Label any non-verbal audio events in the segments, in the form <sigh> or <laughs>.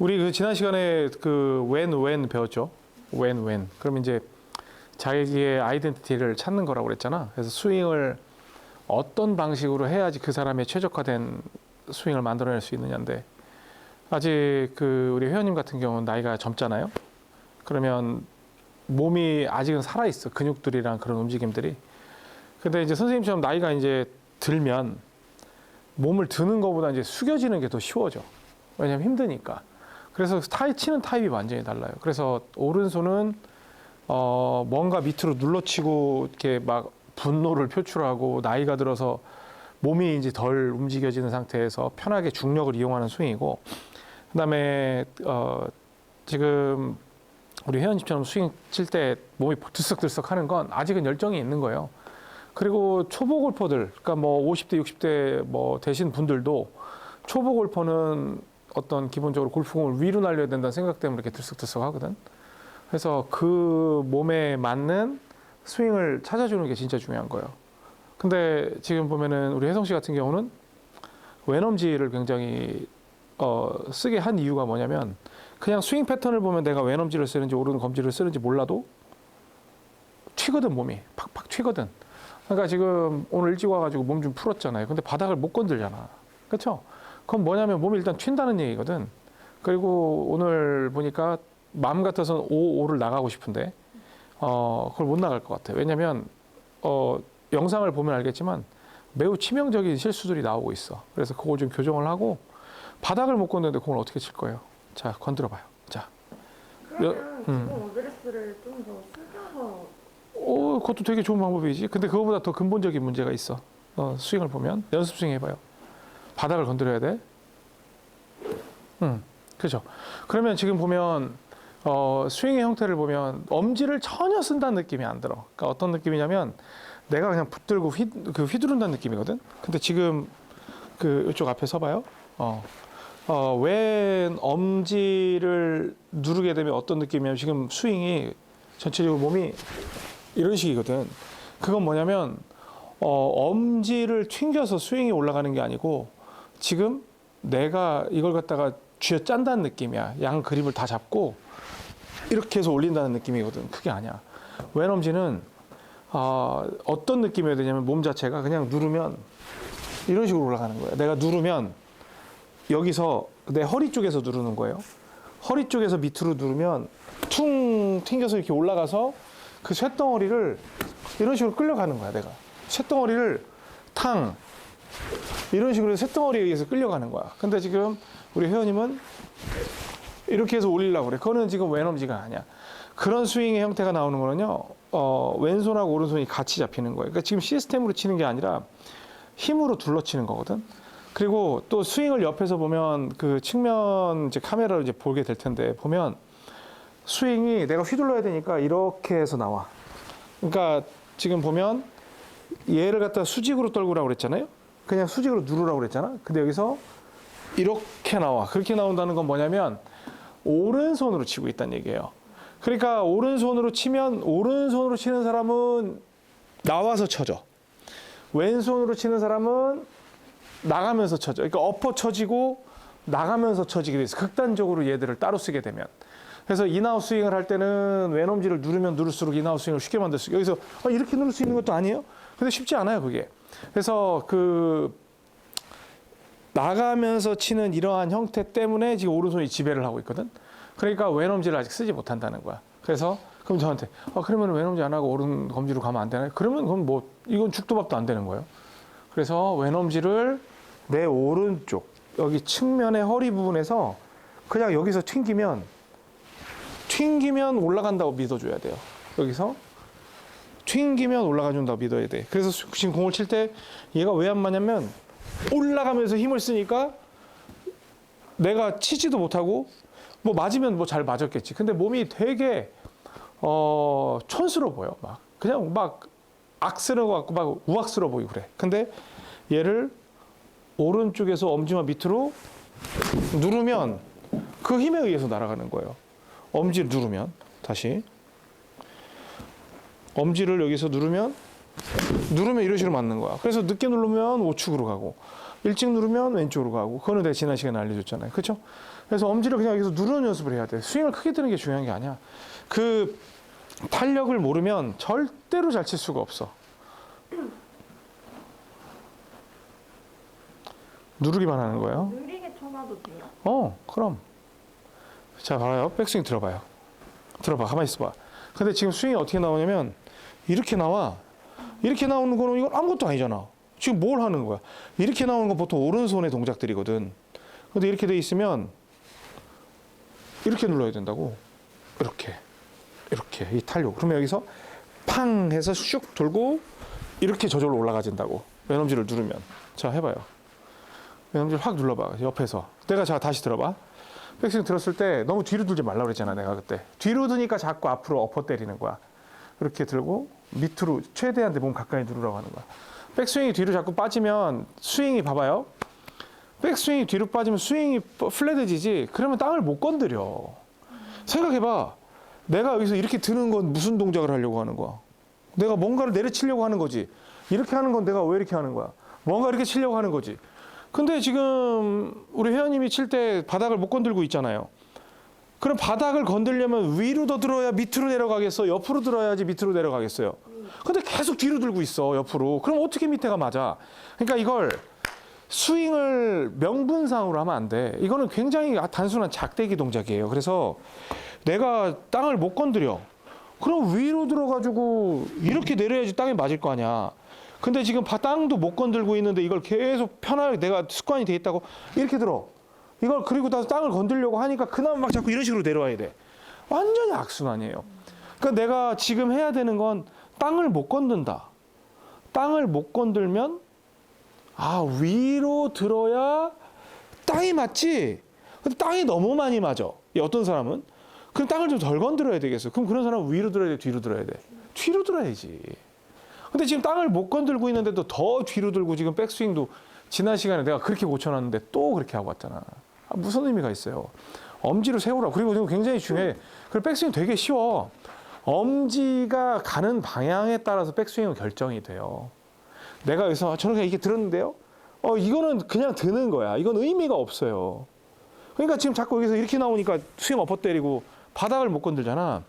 우리 그 지난 시간에 그 when when 배웠죠. when when. 그럼 이제 자기의 아이덴티티를 찾는 거라고 그랬잖아. 그래서 스윙을 어떤 방식으로 해야지 그 사람의 최적화된 스윙을 만들어낼 수 있느냐인데 아직 그 우리 회원님 같은 경우는 나이가 젊잖아요. 그러면 몸이 아직은 살아 있어 근육들이랑 그런 움직임들이. 근데 이제 선생님처럼 나이가 이제 들면 몸을 드는 것보다 이제 숙여지는 게 더 쉬워져. 왜냐면 힘드니까. 그래서 타이 치는 타입이 완전히 달라요. 그래서 오른손은 어 뭔가 밑으로 눌러치고 이렇게 막 분노를 표출하고 나이가 들어서 몸이 이제 덜 움직여지는 상태에서 편하게 중력을 이용하는 스윙이고 그다음에 어 지금 우리 회원님처럼 스윙 칠 때 몸이 들썩들썩 하는 건 아직은 열정이 있는 거예요. 그리고 초보 골퍼들, 그러니까 뭐 50대, 60대 뭐 되신 분들도 초보 골퍼는 어떤 기본적으로 골프공을 위로 날려야 된다는 생각 때문에 이렇게 들썩들썩 하거든. 그래서 그 몸에 맞는 스윙을 찾아주는 게 진짜 중요한 거예요. 근데 지금 보면은 우리 혜성 씨 같은 경우는 왼엄지를 굉장히 어, 쓰게 한 이유가 뭐냐면 그냥 스윙 패턴을 보면 내가 왼엄지를 쓰는지 오른 검지를 쓰는지 몰라도 튀거든 몸이 팍팍 튀거든. 그러니까 지금 오늘 일찍 와가지고 몸 좀 풀었잖아요. 근데 바닥을 못 건들잖아. 그렇죠? 그건 뭐냐면 몸이 일단 튄다는 얘기거든. 그리고 오늘 보니까 마음 같아서는 5, 5를 나가고 싶은데 어, 그걸 못 나갈 것 같아. 왜냐면 어, 영상을 보면 알겠지만 매우 치명적인 실수들이 나오고 있어. 그래서 그걸 좀 교정을 하고 바닥을 못 건드는데 공을 어떻게 칠 거예요? 자, 건드려 봐요. 자. 그러면 음. 지금 어드레스를 좀더 숙여서 오, 그것도 되게 좋은 방법이지. 근데 그거보다 더 근본적인 문제가 있어. 어, 스윙을 보면 연습 스윙 해봐요. 바닥을 건드려야 돼. 음, 그죠. 그러면 지금 보면 어, 스윙의 형태를 보면 엄지를 전혀 쓴다는 느낌이 안 들어. 그러니까 어떤 느낌이냐면 내가 그냥 붙들고 휘, 그 휘두른다는 느낌이거든. 근데 지금 그 이쪽 앞에 서봐요. 어, 어, 왼 엄지를 누르게 되면 어떤 느낌이냐면 지금 스윙이 전체적으로 몸이 이런 식이거든. 그건 뭐냐면 어, 엄지를 튕겨서 스윙이 올라가는 게 아니고 지금 내가 이걸 갖다가 쥐어 짠다는 느낌이야. 양 그립을 다 잡고 이렇게 해서 올린다는 느낌이거든. 그게 아니야. 왼 엄지는 어, 어떤 느낌이어야 되냐면 몸 자체가 그냥 누르면 이런 식으로 올라가는 거야. 내가 누르면 여기서 내 허리 쪽에서 누르는 거예요. 허리 쪽에서 밑으로 누르면 퉁 튕겨서 이렇게 올라가서 그 쇳덩어리를 이런 식으로 끌려가는 거야, 내가. 쇳덩어리를 탕 이런 식으로 쇳덩어리에 의해서 끌려가는 거야. 근데 지금 우리 회원님은 이렇게 해서 올리려고 그래. 그거는 지금 왼엄지가 아니야. 그런 스윙의 형태가 나오는 거는요, 어, 왼손하고 오른손이 같이 잡히는 거예요. 그러니까 지금 시스템으로 치는 게 아니라 힘으로 둘러치는 거거든. 그리고 또 스윙을 옆에서 보면 그 측면 이제 카메라로 이제 보게 될 텐데 보면 스윙이 내가 휘둘러야 되니까 이렇게 해서 나와. 그러니까 지금 보면 얘를 갖다 수직으로 떨구라고 그랬잖아요. 그냥 수직으로 누르라고 그랬잖아. 근데 여기서 이렇게 나와. 그렇게 나온다는 건 뭐냐면 오른손으로 치고 있다는 얘기예요. 그러니까 오른손으로 치면 오른손으로 치는 사람은 나와서 쳐져. 왼손으로 치는 사람은 나가면서 쳐져. 그러니까 엎어 쳐지고 나가면서 쳐지게 돼 있어. 극단적으로 얘들을 따로 쓰게 되면. 그래서 인아웃 스윙을 할 때는 왼엄지를 누르면 누를수록 인아웃 스윙을 쉽게 만들 수. 여기서 아, 이렇게 누를 수 있는 것도 아니에요. 근데 쉽지 않아요, 그게. 그래서 그 나가면서 치는 이러한 형태 때문에 지금 오른손이 지배를 하고 있거든. 그러니까 왼엄지를 아직 쓰지 못한다는 거야. 그래서 그럼 저한테 아 그러면 왼엄지 안 하고 오른 검지로 가면 안 되나요? 그러면 그럼 뭐 이건 죽도 밥도 안 되는 거예요. 그래서 왼엄지를 내 오른쪽 여기 측면의 허리 부분에서 그냥 여기서 튕기면 튕기면 올라간다고 믿어줘야 돼요. 여기서 튕기면 올라가준다고 믿어야 돼. 그래서 수- 지금 공을 칠 때 얘가 왜 안 맞냐면 올라가면서 힘을 쓰니까 내가 치지도 못하고 뭐 맞으면 뭐 잘 맞았겠지. 근데 몸이 되게 어 촌스러워 보여. 막 그냥 막 악스러워 갖고 막 우악스러워 보이고 그래. 근데 얘를 오른쪽에서 엄지만 밑으로 누르면 그 힘에 의해서 날아가는 거예요. 엄지를 누르면 다시 엄지를 여기서 누르면 누르면 이런 식으로 맞는 거야. 그래서 늦게 누르면 우측으로 가고 일찍 누르면 왼쪽으로 가고 그거는 내가 지난 시간에 알려줬잖아요. 그렇죠? 그래서 엄지를 그냥 여기서 누르는 연습을 해야 돼. 스윙을 크게 드는 게 중요한 게 아니야. 그 탄력을 모르면 절대로 잘 칠 수가 없어. 누르기만 하는 거예요. 느리게 쳐놔도 돼요? 어, 그럼. 자, 봐요. 백스윙 들어봐요. 들어봐. 가만히 있어봐. 근데 지금 스윙이 어떻게 나오냐면 이렇게 나와. 이렇게 나오는 거는 이건 아무것도 아니잖아. 지금 뭘 하는 거야? 이렇게 나오는 건 보통 오른손의 동작들이거든. 근데 이렇게 돼 있으면 이렇게 눌러야 된다고. 이렇게. 이렇게. 이 탄력. 그러면 여기서 팡 해서 슉 돌고 이렇게 저절로 올라가진다고. 외넘지를 누르면. 자, 해봐요. 외넘지를 확 눌러봐. 옆에서. 내가 자, 다시 들어봐. 백스윙 들었을 때 너무 뒤로 들지 말라 그랬잖아 내가 그때. 뒤로 드니까 자꾸 앞으로 엎어 때리는 거야. 이렇게 들고 밑으로 최대한 내 몸 가까이 누르라고 하는 거야. 백스윙이 뒤로 자꾸 빠지면 스윙이 봐봐요. 백스윙이 뒤로 빠지면 스윙이 플랫해지지 그러면 땅을 못 건드려. 생각해봐. 내가 여기서 이렇게 드는 건 무슨 동작을 하려고 하는 거야? 내가 뭔가를 내려치려고 하는 거지. 이렇게 하는 건 내가 왜 이렇게 하는 거야? 뭔가 이렇게 치려고 하는 거지 근데 지금 우리 회원님이 칠 때 바닥을 못 건들고 있잖아요. 그럼 바닥을 건들려면 위로 더 들어야 밑으로 내려가겠어? 옆으로 들어야지 밑으로 내려가겠어요? 근데 계속 뒤로 들고 있어, 옆으로. 그럼 어떻게 밑에가 맞아? 그러니까 이걸 스윙을 명분상으로 하면 안 돼. 이거는 굉장히 단순한 작대기 동작이에요. 그래서 내가 땅을 못 건드려. 그럼 위로 들어가지고 이렇게 내려야지 땅에 맞을 거 아니야. 근데 지금 바- 땅도 못 건들고 있는데 이걸 계속 편하게 내가 습관이 돼 있다고 이렇게 들어. 이걸 그리고 나서 땅을 건들려고 하니까 그나마 막 자꾸 이런 식으로 내려와야 돼. 완전히 악순환이에요. 그러니까 내가 지금 해야 되는 건 땅을 못 건든다. 땅을 못 건들면 아 위로 들어야 땅이 맞지. 근데 땅이 너무 많이 맞아. 이 어떤 사람은 그럼 땅을 좀 덜 건드려야 되겠어. 그럼 그런 사람은 위로 들어야 돼, 뒤로 들어야 돼. 뒤로 들어야지. 근데 지금 땅을 못 건들고 있는데도 더 뒤로 들고 지금 백스윙도 지난 시간에 내가 그렇게 고쳐놨는데 또 그렇게 하고 왔잖아. 아, 무슨 의미가 있어요? 엄지를 세우라. 그리고 지금 굉장히 중요해. 그리고 백스윙 되게 쉬워. 엄지가 가는 방향에 따라서 백스윙은 결정이 돼요. 내가 여기서 저는 그냥 이게 들었는데요. 어, 이거는 그냥 드는 거야. 이건 의미가 없어요. 그러니까 지금 자꾸 여기서 이렇게 나오니까 스윙 엎어 때리고 바닥을 못 건들잖아.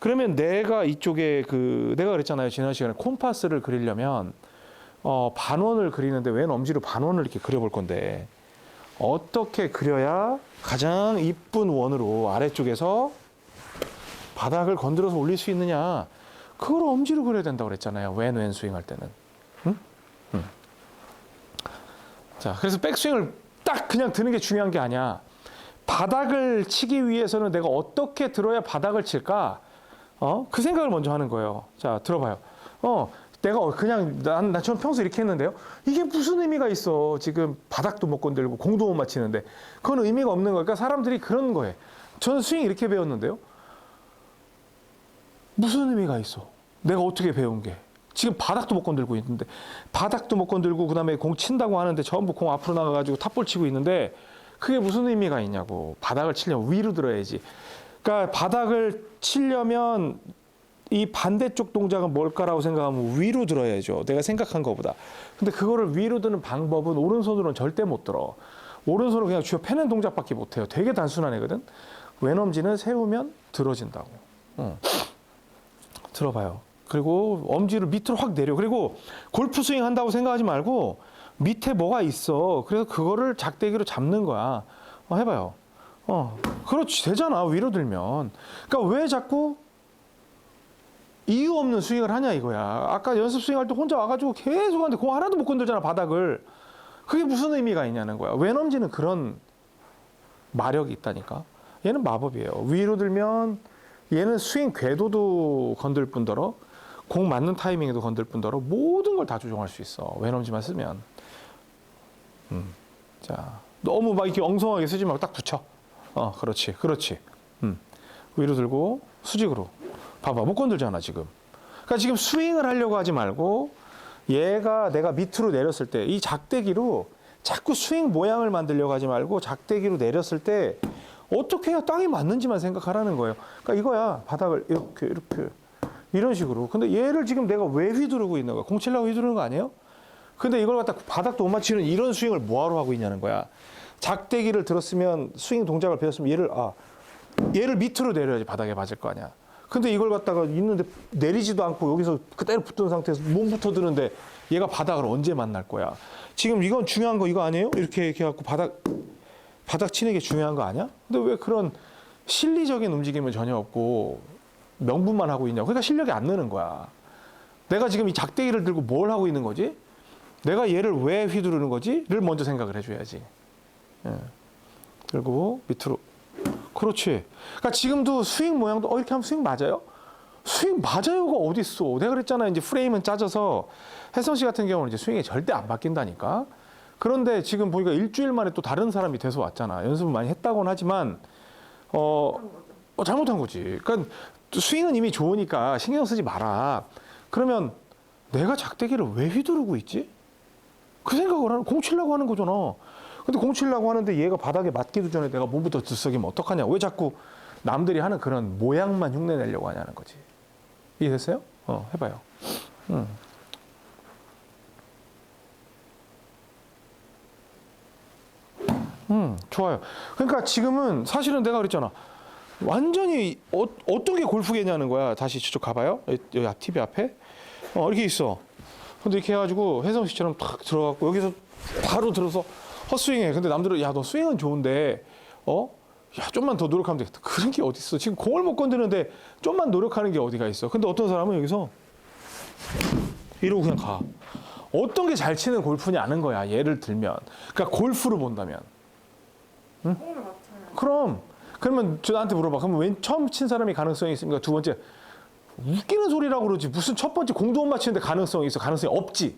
그러면 내가 이쪽에 그 내가 그랬잖아요 지난 시간에. 콤파스를 그리려면 어 반원을 그리는데 왼 엄지로 반원을 이렇게 그려볼 건데. 어떻게 그려야 가장 이쁜 원으로 아래쪽에서 바닥을 건드려서 올릴 수 있느냐. 그걸 엄지로 그려야 된다고 그랬잖아요 왼 왼 스윙 할 때는. 응? 응. 자 그래서 백스윙을 딱 그냥 드는 게 중요한 게 아니야. 바닥을 치기 위해서는 내가 어떻게 들어야 바닥을 칠까 어? 그 생각을 먼저 하는 거예요. 자, 들어봐요. 어, 내가 그냥 난, 나 저는 평소 이렇게 했는데요. 이게 무슨 의미가 있어? 지금 바닥도 못 건들고 공도 못 맞히는데 그건 의미가 없는 거니까 사람들이 그런 거예요. 저는 스윙 이렇게 배웠는데요. 무슨 의미가 있어? 내가 어떻게 배운 게? 지금 바닥도 못 건들고 있는데 바닥도 못 건들고 그다음에 공 친다고 하는데 전부 공 앞으로 나가가지고 탑볼 치고 있는데 그게 무슨 의미가 있냐고 바닥을 치려면 위로 들어야지 그러니까 바닥을 치려면 이 반대쪽 동작은 뭘까라고 생각하면 위로 들어야죠. 내가 생각한 것보다. 근데 그거를 위로 드는 방법은 오른손으로는 절대 못 들어. 오른손으로 그냥 쥐어 패는 동작밖에 못 해요. 되게 단순한 애거든. 왼엄지는 세우면 들어진다고. 어. 들어봐요. 그리고 엄지를 밑으로 확 내려. 그리고 골프 스윙 한다고 생각하지 말고 밑에 뭐가 있어. 그래서 그거를 작대기로 잡는 거야. 어, 해봐요. 어, 그렇지 되잖아 위로 들면. 그러니까 왜 자꾸 이유 없는 스윙을 하냐 이거야. 아까 연습 스윙할 때 혼자 와가지고 계속 하는데 공 하나도 못 건들잖아 바닥을. 그게 무슨 의미가 있냐는 거야. 왼엄지는 그런 마력이 있다니까. 얘는 마법이에요. 위로 들면 얘는 스윙 궤도도 건들 뿐더러 공 맞는 타이밍에도 건들 뿐더러 모든 걸 다 조정할 수 있어. 왼엄지만 쓰면. 음. 자, 너무 막 이렇게 엉성하게 쓰지 말고 딱 붙여. 어, 그렇지, 그렇지. 음. 위로 들고 수직으로. 봐봐, 못 건들잖아 지금. 그러니까 지금 스윙을 하려고 하지 말고 얘가 내가 밑으로 내렸을 때 이 작대기로 자꾸 스윙 모양을 만들려고 하지 말고 작대기로 내렸을 때 어떻게 해야 땅이 맞는지만 생각하라는 거예요. 그러니까 이거야 바닥을 이렇게 이렇게 이런 식으로. 근데 얘를 지금 내가 왜 휘두르고 있는 거야? 공 치려고 휘두르는 거 아니에요? 근데 이걸 갖다 바닥도 못 맞히는 이런 스윙을 뭐하러 하고 있냐는 거야. 작대기를 들었으면 스윙 동작을 배웠으면 얘를 아 얘를 밑으로 내려야지 바닥에 맞을 거 아니야. 근데 이걸 갖다가 있는데 내리지도 않고 여기서 그대로 붙은 상태에서 몸부터 드는데 얘가 바닥을 언제 만날 거야? 지금 이건 중요한 거 이거 아니에요? 이렇게 이렇게 갖고 바닥 바닥 치는 게 중요한 거 아니야? 근데 왜 그런 실리적인 움직임은 전혀 없고 명분만 하고 있냐? 그러니까 실력이 안 느는 거야. 내가 지금 이 작대기를 들고 뭘 하고 있는 거지? 내가 얘를 왜 휘두르는 거지?를 먼저 생각을 해줘야지. 예. 그리고 밑으로. 그렇지. 그러니까 지금도 스윙 모양도 어 이렇게 하면 스윙 맞아요? 스윙 맞아요가 어디 있어? 내가 그랬잖아. 이제 프레임은 짜져서 혜성 씨 같은 경우는 이제 스윙이 절대 안 바뀐다니까. 그런데 지금 보니까 일주일 만에 또 다른 사람이 돼서 왔잖아. 연습을 많이 했다고는 하지만 어. 어, 잘못한 거지. 그러니까 스윙은 이미 좋으니까 신경 쓰지 마라. 그러면 내가 작대기를 왜 휘두르고 있지? 그 생각을 하는 공 치려고 하는 거잖아. 근데 공 치려고 하는데 얘가 바닥에 맞기도 전에 내가 몸부터 들썩이면 어떡하냐? 왜 자꾸 남들이 하는 그런 모양만 흉내 내려고 하냐는 거지. 이해됐어요? 어, 해봐요. 음. 음, 좋아요. 그러니까 지금은 사실은 내가 그랬잖아. 완전히 어, 어떤 게 골프계냐는 거야. 다시 저쪽 가봐요. 여기, TV 앞에. 어, 이렇게 있어. 근데 이렇게 해가지고 혜성 씨처럼 탁 들어갔고 여기서 바로 들어서 헛스윙해. 근데 남들은 야 너 스윙은 좋은데 어? 야 좀만 더 노력하면 되겠다. 그런 게 어디 있어? 지금 공을 못 건드는데 좀만 노력하는 게 어디가 있어? 근데 어떤 사람은 여기서 이러고 그냥 가. 어떤 게 잘 치는 골프냐는 거야. 예를 들면, 그러니까 골프로 본다면. 맞춰야 그럼 그러면 저 나한테 물어봐. 그럼 웬 처음 친 사람이 가능성이 있습니까? 두 번째 웃기는 소리라고 그러지. 무슨 첫 번째 공도 못 맞추는데 가능성이 있어? 가능성이 없지.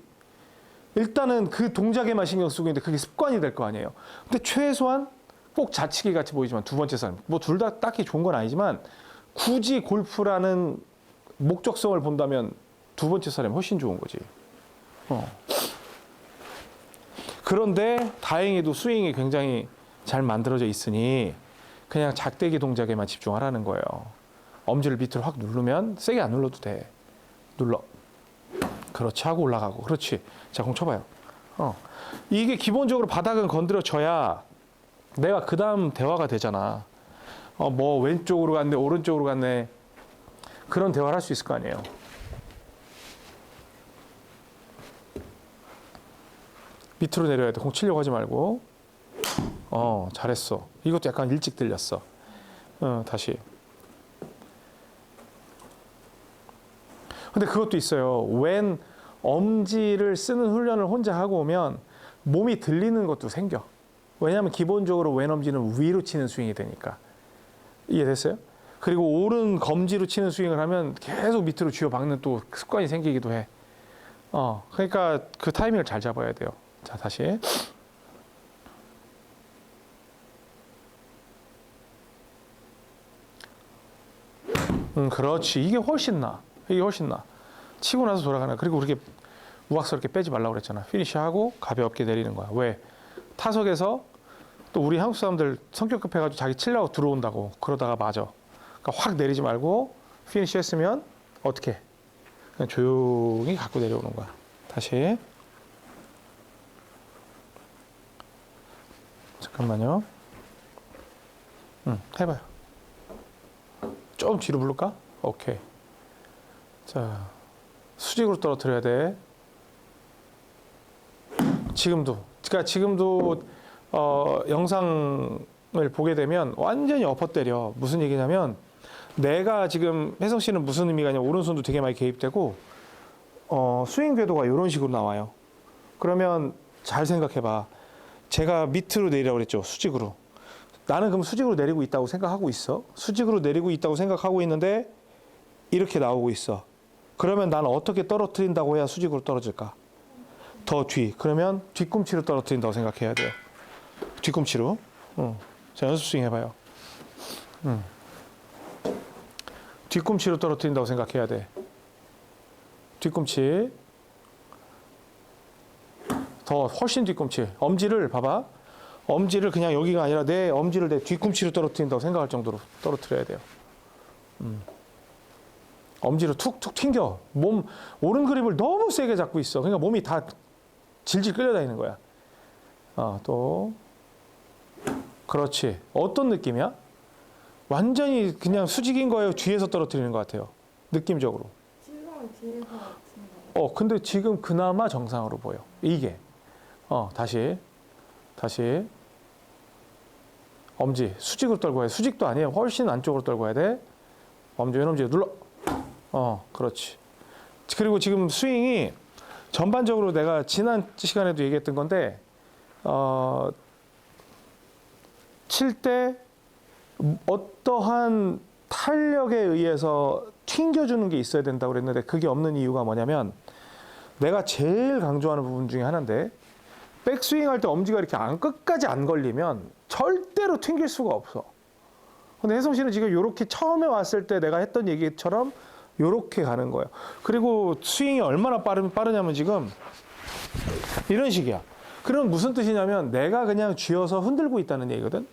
일단은 그 동작에만 신경 쓰고 있는데 그게 습관이 될 거 아니에요. 근데 최소한 꼭 자치기 같이 보이지만 두 번째 사람 뭐 둘 다 딱히 좋은 건 아니지만 굳이 골프라는 목적성을 본다면 두 번째 사람이 훨씬 좋은 거지. 어. 그런데 다행히도 스윙이 굉장히 잘 만들어져 있으니 그냥 작대기 동작에만 집중하라는 거예요. 엄지를 밑으로 확 누르면 세게 안 눌러도 돼. 눌러. 그렇지 하고 올라가고. 그렇지. 자, 공 쳐봐요. 어. 이게 기본적으로 바닥은 건드려져야 내가 그 다음 대화가 되잖아. 어, 뭐 왼쪽으로 갔네, 오른쪽으로 갔네. 그런 대화를 할 수 있을 거 아니에요. 밑으로 내려야 돼. 공 치려고 하지 말고. 어, 잘했어. 이것도 약간 일찍 들렸어. 어, 다시. 근데 그것도 있어요. 웬 엄지를 쓰는 훈련을 혼자 하고 오면 몸이 들리는 것도 생겨. 왜냐하면 기본적으로 왼 엄지는 위로 치는 스윙이 되니까. 이해됐어요? 그리고 오른 검지로 치는 스윙을 하면 계속 밑으로 쥐어 박는 또 습관이 생기기도 해. 어, 그러니까 그 타이밍을 잘 잡아야 돼요. 자, 다시. 음, 그렇지. 이게 훨씬 나. 이게 훨씬 나. 치고 나서 돌아가는. 그리고 그렇게 우악스럽게 빼지 말라고 그랬잖아. 피니시하고 가볍게 내리는 거야. 왜? 타석에서 또 우리 한국 사람들 성격 급해가지고 자기 치려고 들어온다고 그러다가 맞아. 그러니까 확 내리지 말고 피니시 했으면 어떻게? 그냥 조용히 갖고 내려오는 거야. 다시. 잠깐만요. 응, 해봐요. 좀 뒤로 부를까? 오케이. 자, 수직으로 떨어뜨려야 돼. 지금도. 그러니까 지금도 어, 영상을 보게 되면 완전히 엎어 때려. 무슨 얘기냐면 내가 지금 혜성 씨는 무슨 의미가 있냐 오른손도 되게 많이 개입되고 어, 스윙 궤도가 이런 식으로 나와요. 그러면 잘 생각해봐. 제가 밑으로 내리라고 그랬죠. 수직으로. 나는 그럼 수직으로 내리고 있다고 생각하고 있어. 수직으로 내리고 있다고 생각하고 있는데 이렇게 나오고 있어. 그러면 나는 어떻게 떨어뜨린다고 해야 수직으로 떨어질까? 더 뒤. 그러면 뒤꿈치로 떨어뜨린다고 생각해야 돼요. 뒤꿈치로. 응. 자, 연습 스윙 해봐요. 응. 뒤꿈치로 떨어뜨린다고 생각해야 돼. 뒤꿈치. 더 훨씬 뒤꿈치. 엄지를 봐봐. 엄지를 그냥 여기가 아니라 내 엄지를 내 뒤꿈치로 떨어뜨린다고 생각할 정도로 떨어뜨려야 돼요. 음. 엄지로 툭툭 튕겨. 몸 오른 그립을 너무 세게 잡고 있어. 그러니까 몸이 다 질질 끌려다니는 거야. 어, 또 그렇지. 어떤 느낌이야? 완전히 그냥 수직인 거예요. 뒤에서 떨어뜨리는 것 같아요. 느낌적으로. 어, 근데 지금 그나마 정상으로 보여. 이게. 어, 다시. 다시. 엄지. 수직으로 떨고 야 돼. 수직도 아니에요. 훨씬 안쪽으로 떨고 야 돼. 엄지, 왼엄지 눌러. 어, 그렇지. 그리고 지금 스윙이 전반적으로 내가 지난 시간에도 얘기했던 건데, 어, 칠 때 어떠한 탄력에 의해서 튕겨주는 게 있어야 된다고 그랬는데 그게 없는 이유가 뭐냐면 내가 제일 강조하는 부분 중에 하나인데 백스윙 할 때 엄지가 이렇게 안 끝까지 안 걸리면 절대로 튕길 수가 없어. 근데 혜성 씨는 지금 이렇게 처음에 왔을 때 내가 했던 얘기처럼 이렇게 가는 거예요. 그리고 스윙이 얼마나 빠르, 빠르냐면 지금 이런 식이야. 그럼 무슨 뜻이냐면 내가 그냥 쥐어서 흔들고 있다는 얘기거든.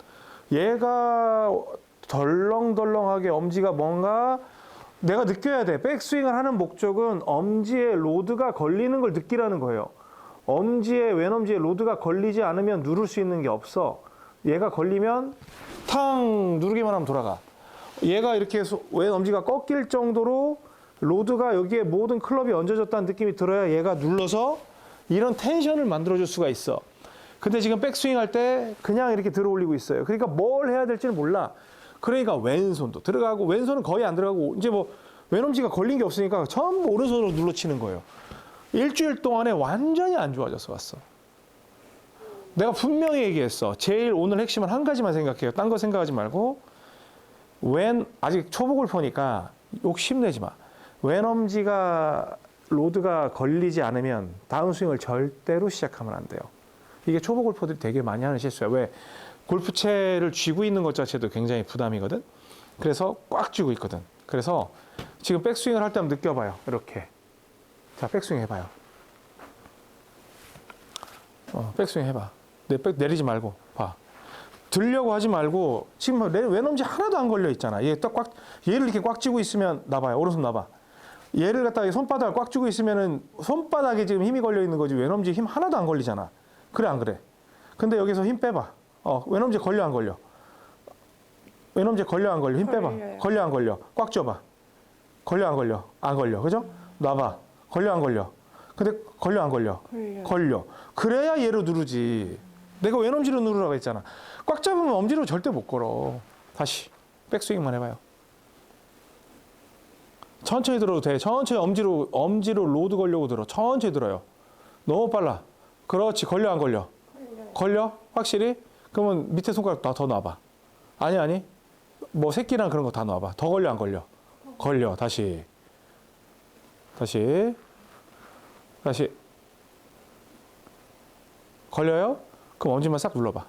얘가 덜렁덜렁하게 엄지가 뭔가 내가 느껴야 돼. 백스윙을 하는 목적은 엄지에 로드가 걸리는 걸 느끼라는 거예요. 엄지에 왼엄지에 로드가 걸리지 않으면 누를 수 있는 게 없어. 얘가 걸리면 탕 누르기만 하면 돌아가. 얘가 이렇게 해서 왼엄지가 꺾일 정도로 로드가 여기에 모든 클럽이 얹어졌다는 느낌이 들어야 얘가 눌러서 이런 텐션을 만들어줄 수가 있어. 근데 지금 백스윙 할 때 그냥 이렇게 들어 올리고 있어요. 그러니까 뭘 해야 될지는 몰라. 그러니까 왼손도 들어가고 왼손은 거의 안 들어가고 이제 뭐 왼엄지가 걸린 게 없으니까 전부 오른손으로 눌러 치는 거예요. 일주일 동안에 완전히 안 좋아져서 왔어. 내가 분명히 얘기했어. 제일 오늘 핵심은 한 가지만 생각해요. 딴 거 생각하지 말고 왼 아직 초보 골퍼니까 욕심내지 마. 왼엄지가 로드가 걸리지 않으면 다운스윙을 절대로 시작하면 안 돼요. 이게 초보 골퍼들이 되게 많이 하는 실수야. 왜? 골프채를 쥐고 있는 것 자체도 굉장히 부담이거든. 그래서 꽉 쥐고 있거든. 그래서 지금 백스윙을 할 때 한번 느껴봐요. 이렇게. 자, 백스윙 해봐요. 어, 백스윙 해봐. 내 백 내리지 말고 봐. 들려고 하지 말고 지금 뭐 내- 왼엄지 하나도 안 걸려 있잖아. 얘 딱 꽉 얘를 이렇게 꽉 쥐고 있으면 나봐요. 오른손 나봐. 얘를 갖다가 손바닥을 꽉 쥐고 있으면은 손바닥에 지금 힘이 걸려 있는 거지 왼엄지 힘 하나도 안 걸리잖아. 그래 안 그래? 근데 여기서 힘 빼봐. 어 왼엄지 걸려 안 걸려? 왼엄지 걸려 안 걸려? 힘 빼봐. 걸려요. 걸려 안 걸려? 꽉 쥐어봐. 걸려 안 걸려? 안 걸려. 그죠? 놔봐. 걸려 안 걸려? 근데 걸려 안 걸려? 걸려. 걸려. 그래야 얘로 누르지. 내가 왼엄지로 누르라고 했잖아. 꽉 잡으면 엄지로 절대 못 걸어. 다시 백스윙만 해봐요. 천천히 들어도 돼. 천천히 엄지로 엄지로 로드 걸려고 들어. 천천히 들어요. 너무 빨라. 그렇지. 걸려 안 걸려? 걸려. 확실히? 그러면 밑에 손가락 다더 놔봐. 아니 아니. 뭐 새끼랑 그런 거 다 놔봐. 더 걸려 안 걸려? 걸려. 다시. 다시. 다시. 걸려요? 그럼 엄지만 싹 눌러봐.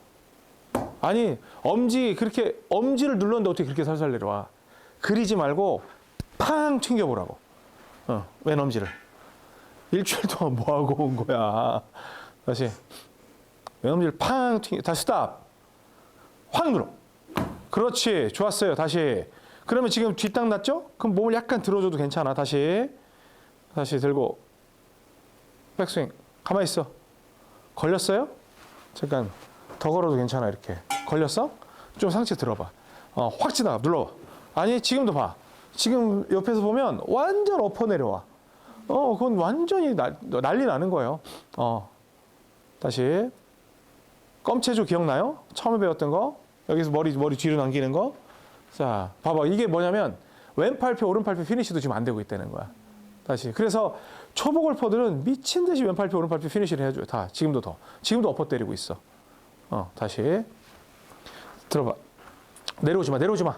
아니 엄지 그렇게 엄지를 눌렀는데 어떻게 그렇게 살살 내려와? 그리지 말고 팡 튕겨보라고. 어, 왼 엄지를. 일주일 동안 뭐 하고 온 거야? 다시 왼 엄지를 팡 튕겨. 다시 스탑. 확 눌러. 그렇지. 좋았어요. 다시. 그러면 지금 뒷땅 났죠? 그럼 몸을 약간 들어줘도 괜찮아. 다시. 다시 들고. 백스윙. 가만히 있어. 걸렸어요? 잠깐 더 걸어도 괜찮아 이렇게. 걸렸어? 좀 상체 들어봐. 어, 확 지나가 눌러 아니 지금도 봐. 지금 옆에서 보면 완전 엎어 내려와. 어 그건 완전히 나, 난리 나는 거예요. 어. 다시. 껌체조 기억나요? 처음에 배웠던 거? 여기서 머리 머리 뒤로 남기는 거자 봐봐. 이게 뭐냐면 왼팔표 오른팔표 피니시도 지금 안 되고 있다는 거야 다시 그래서 초보 골퍼들은 미친 듯이 왼팔표 오른팔표 피니시를 해줘요. 다 지금도 더 지금도 엎어 때리고 있어. 어 다시 들어봐. 내려오지 마 내려오지 마.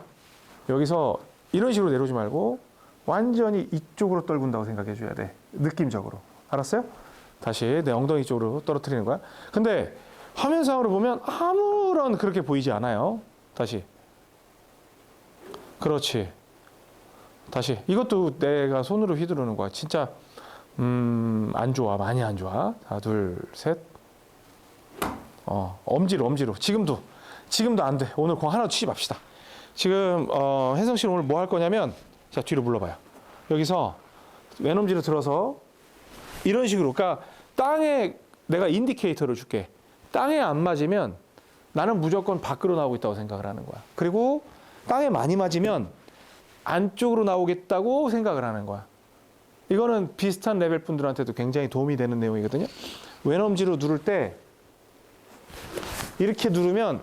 여기서 이런 식으로 내려오지 말고 완전히 이쪽으로 떨군다고 생각해 줘야 돼. 느낌적으로 알았어요? 다시 내 엉덩이 쪽으로 떨어뜨리는 거야. 근데 화면상으로 보면 아무런 그렇게 보이지 않아요. 다시 그렇지. 다시 이것도 내가 손으로 휘두르는 거야. 진짜 음, 안 좋아. 많이 안 좋아. 하나, 둘, 셋. 어, 엄지로, 엄지로. 지금도, 지금도 안 돼. 오늘 공 하나 치지 맙시다. 지금, 어, 혜성 씨는 오늘 뭐 할 거냐면, 자, 뒤로 물러봐요. 여기서 왼엄지로 들어서 이런 식으로. 그러니까 땅에 내가 인디케이터를 줄게. 땅에 안 맞으면 나는 무조건 밖으로 나오고 있다고 생각을 하는 거야. 그리고 땅에 많이 맞으면 안쪽으로 나오겠다고 생각을 하는 거야. 이거는 비슷한 레벨 분들한테도 굉장히 도움이 되는 내용이거든요. 왼엄지로 누를 때 이렇게 누르면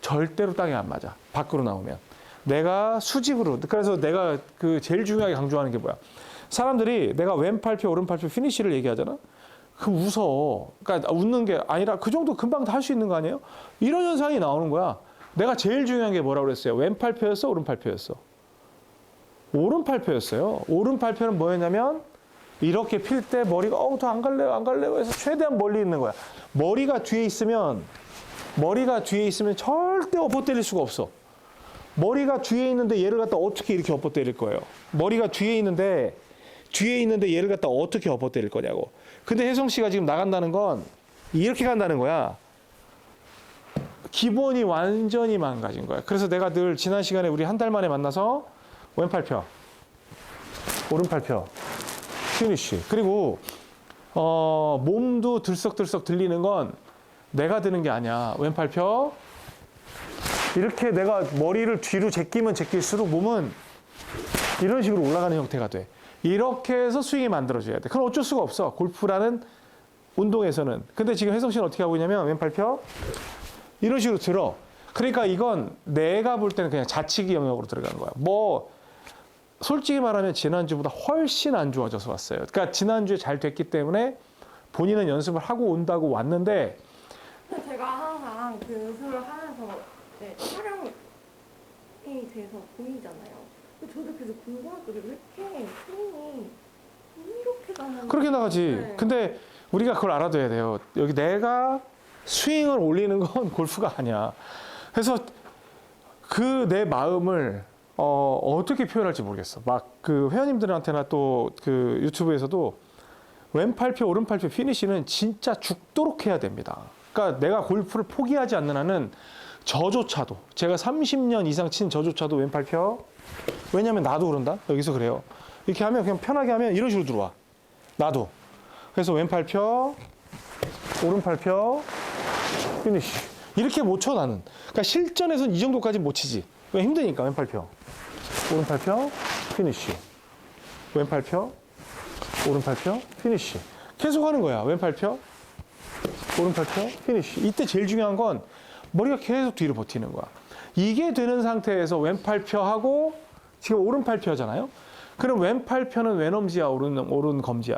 절대로 땅에 안 맞아. 밖으로 나오면. 내가 수직으로. 그래서 내가 그 제일 중요하게 강조하는 게 뭐야? 사람들이 내가 왼팔표, 오른팔표 피니쉬를 얘기하잖아? 그 웃어. 그러니까 웃는 게 아니라 그 정도 금방 다 할 수 있는 거 아니에요? 이런 현상이 나오는 거야. 내가 제일 중요한 게 뭐라고 그랬어요? 왼팔표였어? 오른팔표였어? 오른팔표였어요. 오른팔표는 뭐였냐면 이렇게 필 때 머리가 어우 더 안 갈래요 안 갈래요 해서 최대한 멀리 있는 거야. 머리가 뒤에 있으면 머리가 뒤에 있으면 절대 엎어 때릴 수가 없어. 머리가 뒤에 있는데 얘를 갖다 어떻게 이렇게 엎어 때릴 거예요? 머리가 뒤에 있는데 뒤에 있는데 얘를 갖다 어떻게 엎어 때릴 거냐고. 근데 혜성 씨가 지금 나간다는 건 이렇게 간다는 거야. 기본이 완전히 망가진 거야. 그래서 내가 늘 지난 시간에 우리 한 달 만에 만나서 왼팔 펴, 오른팔 펴, 피니쉬. 그리고 어, 몸도 들썩들썩 들리는 건 내가 드는 게 아니야. 왼팔 펴. 이렇게 내가 머리를 뒤로 제끼면 제낄수록 몸은 이런 식으로 올라가는 형태가 돼. 이렇게 해서 스윙이 만들어져야 돼. 그건 어쩔 수가 없어. 골프라는 운동에서는. 근데 지금 혜성 씨는 어떻게 하고 있냐면 왼팔 펴. 이런 식으로 들어. 그러니까 이건 내가 볼 때는 그냥 자치기 영역으로 들어가는 거야. 뭐 솔직히 말하면 지난주보다 훨씬 안 좋아져서 왔어요. 그러니까 지난주에 잘 됐기 때문에 본인은 연습을 하고 온다고 왔는데 제가 항상 그 연습을 하면서 네, 촬영이 돼서 보이잖아요. 근데 저도 계속 궁금했거든요. 왜 이렇게 스윙이 이렇게 가는 그렇게 나가지. 네. 근데 우리가 그걸 알아둬야 돼요. 여기 내가 스윙을 올리는 건 <laughs> 골프가 아니야. 그래서 그 내 마음을 어, 어떻게 표현할지 모르겠어. 막 그 회원님들한테나 또 그 유튜브에서도 왼팔표, 오른팔표 피니시는 진짜 죽도록 해야 됩니다. 그러니까 내가 골프를 포기하지 않는 한은 저조차도 제가 30년 이상 친 저조차도 왼팔표 왜냐면 나도 그런다. 여기서 그래요. 이렇게 하면 그냥 편하게 하면 이런 식으로 들어와. 나도. 그래서 왼팔 펴, 오른팔 펴, 피니쉬. 이렇게 못 쳐, 나는. 그러니까 실전에서는 이 정도까지 못 치지. 왜 힘드니까, 왼팔 펴. 오른팔 펴, 피니쉬. 왼팔 펴, 오른팔 펴, 피니쉬. 계속 하는 거야. 왼팔 펴, 오른팔 펴, 피니쉬. 이때 제일 중요한 건 머리가 계속 뒤로 버티는 거야. 이게 되는 상태에서 왼팔 펴 하고 지금 오른팔 펴잖아요. 그럼 왼팔 펴는 왼엄지야, 오른, 오른 검지야?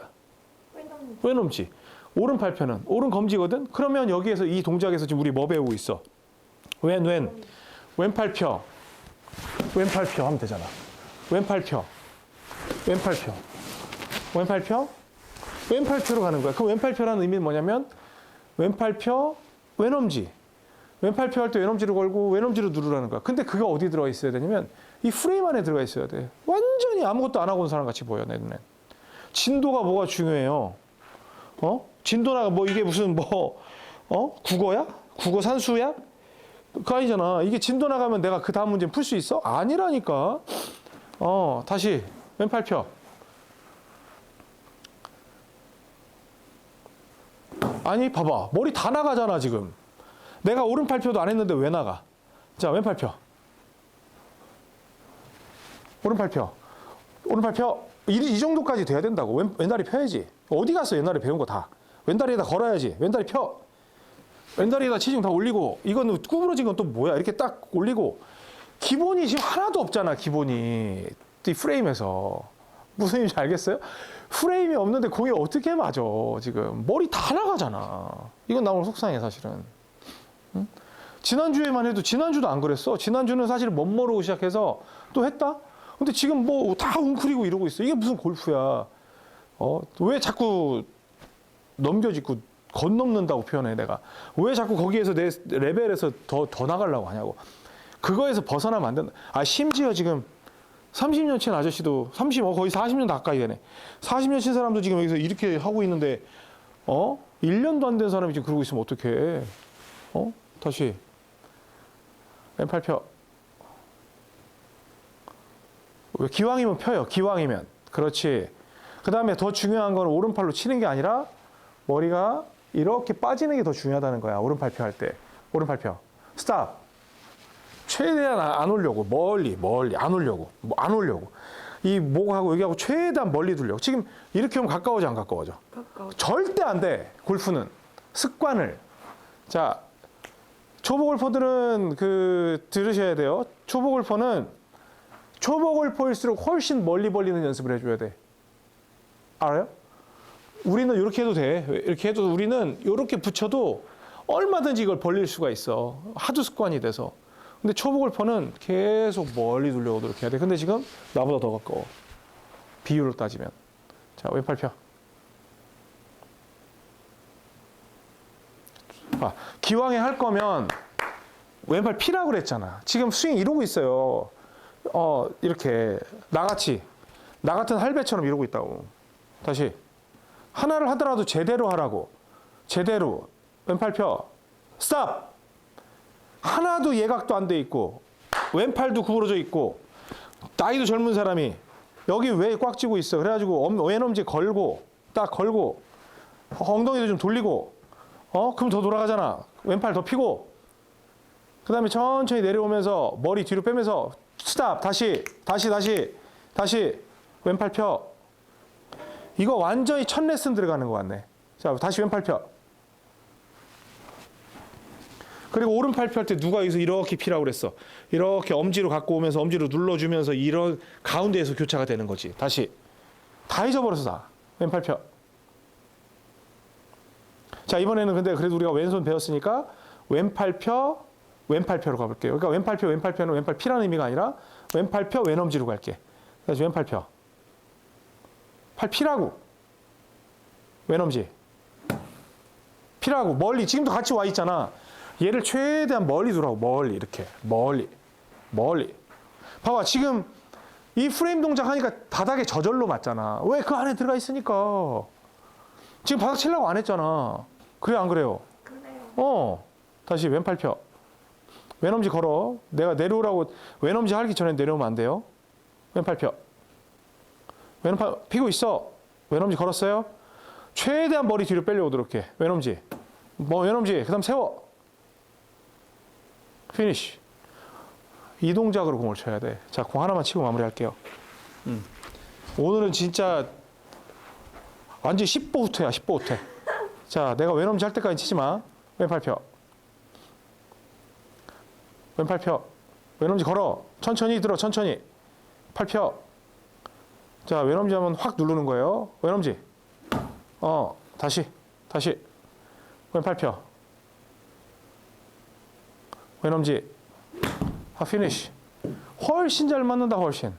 왼엄지. 오른 팔편은 오른 검지거든. 그러면 여기에서 이 동작에서 지금 우리 뭐 배우고 있어? 왼 왼. 왼팔 펴. 왼팔 펴 하면 되잖아. 왼팔 펴. 왼팔 펴. 왼팔 펴. 왼팔 펴로 가는 거야. 그 왼팔 펴라는 의미는 뭐냐면 왼팔 펴 왼엄지. 왼팔 펴 할 때 왼엄지를 걸고 왼엄지로 누르라는 거야. 근데 그게 어디 들어가 있어야 되냐면 이 프레임 안에 들어가 있어야 돼. 완전히 아무것도 안 하고 온 사람 같이 보여 내 눈엔. 진도가 뭐가 중요해요? 어? 진도나 뭐 이게 무슨 뭐 어? 국어야? 국어 산수야? 그 아니잖아. 이게 진도 나가면 내가 그 다음 문제 풀 수 있어? 아니라니까. 어, 다시 왼팔 펴. 아니 봐봐. 머리 다 나가잖아 지금. 내가 오른팔 펴도 안 했는데 왜 나가? 자 왼팔 펴. 오른팔 펴. 오른팔 펴. 이, 이 정도까지 돼야 된다고. 왼, 왼다리 펴야지. 어디 갔어? 옛날에 배운 거 다. 왼다리에다 걸어야지. 왼다리 펴 왼다리에다 치중 다 올리고 이건 구부러진 건 또 뭐야? 이렇게 딱 올리고 기본이 지금 하나도 없잖아 기본이. 이 프레임에서. 무슨 의미인지 알겠어요? 프레임이 없는데 공이 어떻게 맞아 지금? 머리 다 나가잖아. 이건 나 오늘 속상해 사실은. 응? 지난주에만 해도 지난주도 안 그랬어. 지난주는 사실 멋모르고 시작해서 또 했다? 근데 지금 뭐 다 웅크리고 이러고 있어. 이게 무슨 골프야? 어? 왜 자꾸 넘겨짓고 건넘는다고 표현해 내가 왜 자꾸 거기에서 내 레벨에서 더 더 나가려고 하냐고 그거에서 벗어나면 안 된다 아 심지어 지금 30년 친 아저씨도 30, 어, 거의 40년 가까이 되네. 40년 친 사람도 지금 여기서 이렇게 하고 있는데, 어? 1년도 안 된 사람이 지금 그러고 있으면 어떡해. 어? 다시. 왼팔 펴. 왜 기왕이면 펴요. 기왕이면. 그렇지. 그 다음에 더 중요한 건 오른팔로 치는 게 아니라 머리가 이렇게 빠지는 게 더 중요하다는 거야. 오른팔 펴할 때. 오른팔 펴. 스탑. 최대한 안안 오려고 멀리 멀리 안 오려고 뭐안 오려고 이 목하고 여기하고 최대한 멀리 두려고 지금 이렇게 하면 가까워져 안 가까워져 가까워. 절대 안 돼 골프는 습관을 자 초보 골퍼들은 그 들으셔야 돼요 초보 골퍼는 초보 골퍼일수록 훨씬 멀리 벌리는 연습을 해줘야 돼 알아요? 우리는 이렇게 해도 돼. 이렇게 해도 우리는 이렇게 붙여도 얼마든지 이걸 벌릴 수가 있어. 하도 습관이 돼서. 근데 초보 골퍼는 계속 멀리 이렇게 해야 돼. 근데 지금 나보다 더 가까워. 비율로 따지면. 자 왼팔 펴. 봐, 기왕에 할 거면 왼팔 피라고 그랬잖아. 지금 스윙 이러고 있어요. 어, 이렇게 나같이. 나 같은 할배처럼 이러고 있다고. 다시 하나를 하더라도 제대로 하라고. 제대로 왼팔 펴. 스탑. 하나도 예각도 안 돼 있고 왼팔도 구부러져 있고 나이도 젊은 사람이 여기 왜 꽉 쥐고 있어? 그래가지고 엄- 왼엄지 걸고 딱 걸고 엉덩이도 좀 돌리고 어? 그럼 더 돌아가잖아. 왼팔 더 피고. 그 다음에 천천히 내려오면서 머리 뒤로 빼면서 스탑. 다시, 다시, 다시, 다시. 왼팔 펴. 이거 완전히 첫 레슨 들어가는 것 같네. 자, 다시 왼팔 펴. 그리고 오른팔 펼 때 누가 여기서 이렇게 피라고 그랬어. 이렇게 엄지로 갖고 오면서 엄지로 눌러주면서 이런 가운데에서 교차가 되는 거지. 다시. 다 잊어버렸어, 다. 왼팔 펴. 자 이번에는 근데 그래도 우리가 왼손 배웠으니까 왼팔 펴 왼팔 펴로 가볼게요. 그러니까 왼팔 펴 왼팔 펴는 왼팔 피라는 의미가 아니라 왼팔 펴 왼엄지로 갈게. 다시 왼팔 펴. 팔 피라고. 왼엄지. 피라고 멀리 지금도 같이 와 있잖아. 얘를 최대한 멀리 두라고 멀리 이렇게 멀리 멀리. 봐봐 지금 이 프레임 동작 하니까 바닥에 저절로 맞잖아. 왜 그 안에 들어가 있으니까. 지금 바닥 치려고 안 했잖아. 그래 안 그래요? 그래요. 어. 다시 왼팔 펴. 왼엄지 걸어. 내가 내려오라고 왼엄지 하기 전에 내려오면 안 돼요. 왼팔 펴. 왼팔 피고 있어. 왼엄지 걸었어요. 최대한 머리 뒤로 빼려오도록 해. 왼엄지. 뭐 왼엄지. 그다음 세워. 피니쉬. 이 동작으로 공을 쳐야 돼. 자, 공 하나만 치고 마무리할게요. 음. 오늘은 진짜 완전 10보 후퇴야, 10보 후퇴. 자, 내가 왼엄지 할 때까지 치지 마. 왼팔 펴. 왼팔 펴. 왼엄지 걸어. 천천히 들어, 천천히. 팔 펴. 자, 왼엄지 하면 확 누르는 거예요. 왼엄지. 어, 다시. 다시. 왼팔 펴. 왼엄지. 아, 피니쉬. 훨씬 잘 맞는다, 훨씬.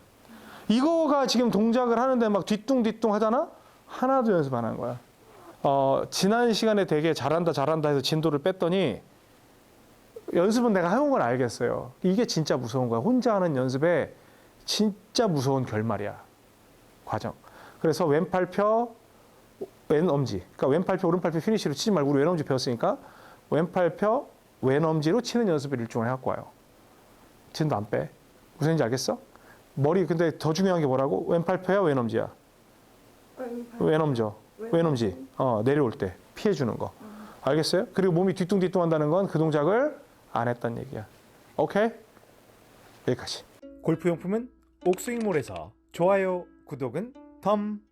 이거가 지금 동작을 하는데 막 뒤뚱뒤뚱 하잖아? 하나도 연습 안 한 거야. 어, 지난 시간에 되게 잘한다, 잘한다 해서 진도를 뺐더니 연습은 내가 해온 건 알겠어요. 이게 진짜 무서운 거야. 혼자 하는 연습에 진짜 무서운 결말이야. 과정. 그래서 왼팔 펴, 왼엄지. 그러니까 왼팔 펴, 오른팔 펴 피니시로 치지 말고 우리 왼엄지 배웠으니까 왼팔 펴, 왼엄지로 치는 연습을 일종을 해갖고 와요. 진도 안 빼. 무슨 얘기인지 알겠어? 머리 근데 더 중요한 게 뭐라고? 왼팔 펴야 왼엄지야. 왼엄져. 왼엄지. 어, 내려올 때 피해 주는 거. 알겠어요? 그리고 몸이 뒤뚱뒤뚱 한다는 건 그 동작을 안 했단 얘기야. 오케이? 여기까지. 골프 용품은 옥스윙몰에서 좋아요, 구독은 덤.